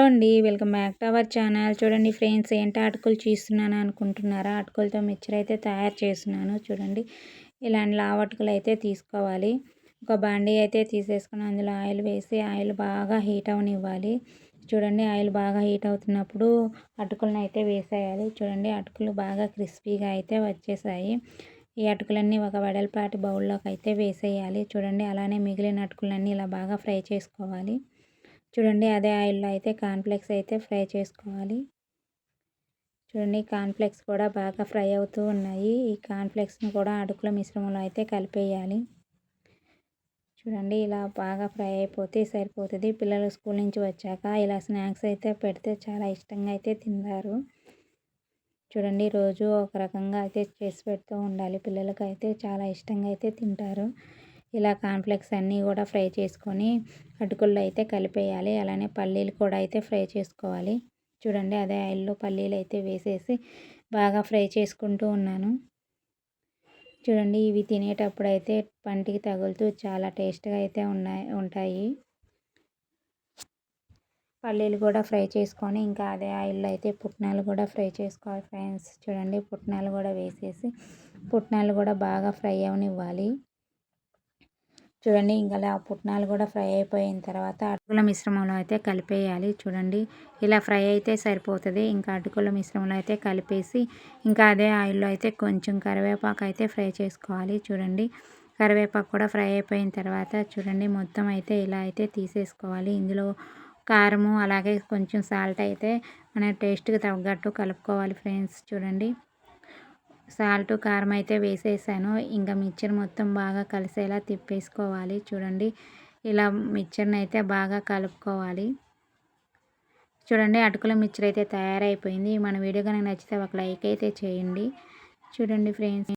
Hello అండి welcome back to our channel. చూడండి friends ఏంటి అటుకులు చూస్తున్నాను అనుకుంటున్నారా? అటుకులతో మిక్చర్ అయితే తయారు చేస్తున్నాను. చూడండి ఇలాంటి లావటుకులు అయితే తీసుకోవాలి. ఒక బండి అయితే తీసేసుకుని అందులో ఆయిల్ వేసి ఆయిల్ బాగా హీట్ అవనివ్వాలి. చూడండి ఆయిల్ బాగా హీట్ అవుతున్నప్పుడు అటుకులను అయితే వేసేయాలి. చూడండి అటుకులు బాగా క్రిస్పీగా అయితే వచ్చేసాయి. ఈ అటుకులన్నీ ఒక వెడల్పాటి బౌల్లోకి అయితే వేసేయాలి. చూడండి అలానే మిగిలిన అటుకులన్నీ ఇలా బాగా ఫ్రై చేసుకోవాలి. చూడండి అదే ఆయిల్లో అయితే కాన్ఫ్లెక్స్ అయితే ఫ్రై చేసుకోవాలి. చూడండి కాన్ఫ్లెక్స్ కూడా బాగా ఫ్రై అవుతూ ఉన్నాయి. ఈ కాన్ఫ్లెక్స్ని కూడా అడుకుల మిశ్రమంలో అయితే కలిపేయాలి. చూడండి ఇలా బాగా ఫ్రై అయిపోతే సరిపోతుంది. పిల్లలు స్కూల్ నుంచి వచ్చాక ఇలా స్నాక్స్ అయితే పెడితే చాలా ఇష్టంగా అయితే తిన్నారు చూడండి రోజు ఒక రకంగా అయితే చేసి పెడుతూ ఉండాలి. పిల్లలకైతే అయితే చాలా ఇష్టంగా అయితే తింటారు. ఇలా కాన్ఫ్లెక్స్ అన్నీ కూడా ఫ్రై చేసుకొని అటుకుల్లో అయితే కలిపేయాలి. అలానే పల్లీలు కూడా అయితే ఫ్రై చేసుకోవాలి. చూడండి అదే ఆయిల్లో పల్లీలు అయితే వేసేసి బాగా ఫ్రై చేసుకుంటూ ఉన్నాను. చూడండి ఇవి తినేటప్పుడు అయితే పంటికి తగులుతూ చాలా టేస్ట్గా అయితే ఉన్నాయి ఉంటాయి. పల్లీలు కూడా ఫ్రై చేసుకొని ఇంకా అదే ఆయిల్లో అయితే పుట్నాలు కూడా ఫ్రై చేసుకోవాలి ఫ్రెండ్స్. చూడండి పుట్నాలు కూడా వేసేసి పుట్నాలు కూడా బాగా ఫ్రై అవనివ్వాలి. చూడండి ఇంకా అలా పుట్నాలు కూడా ఫ్రై అయిపోయిన తర్వాత అటుకుల మిశ్రమంలో అయితే కలిపేయాలి. చూడండి ఇలా ఫ్రై అయితే సరిపోతుంది. ఇంకా అటుకుల మిశ్రమంలో అయితే కలిపేసి ఇంకా అదే ఆయిల్లో అయితే కొంచెం కరివేపాకు అయితే ఫ్రై చేసుకోవాలి. చూడండి కరివేపాకు కూడా ఫ్రై అయిపోయిన తర్వాత చూడండి మొత్తం అయితే ఇలా అయితే తీసేసుకోవాలి. ఇందులో కారము అలాగే కొంచెం సాల్ట్ అయితే మన టేస్ట్కి తగ్గట్టు కలుపుకోవాలి ఫ్రెండ్స్. చూడండి సాల్ట్ కారం అయితే వేసేసాను. ఇంకా మిక్చర్ మొత్తం బాగా కలిసేలా తిప్పేసుకోవాలి. చూడండి ఇలా మిక్చర్ని అయితే బాగా కలుపుకోవాలి. చూడండి అటుకుల మిక్చర్ అయితే తయారైపోయింది. మన వీడియో కనుక నచ్చితే ఒక లైక్ అయితే చేయండి. చూడండి ఫ్రెండ్స్.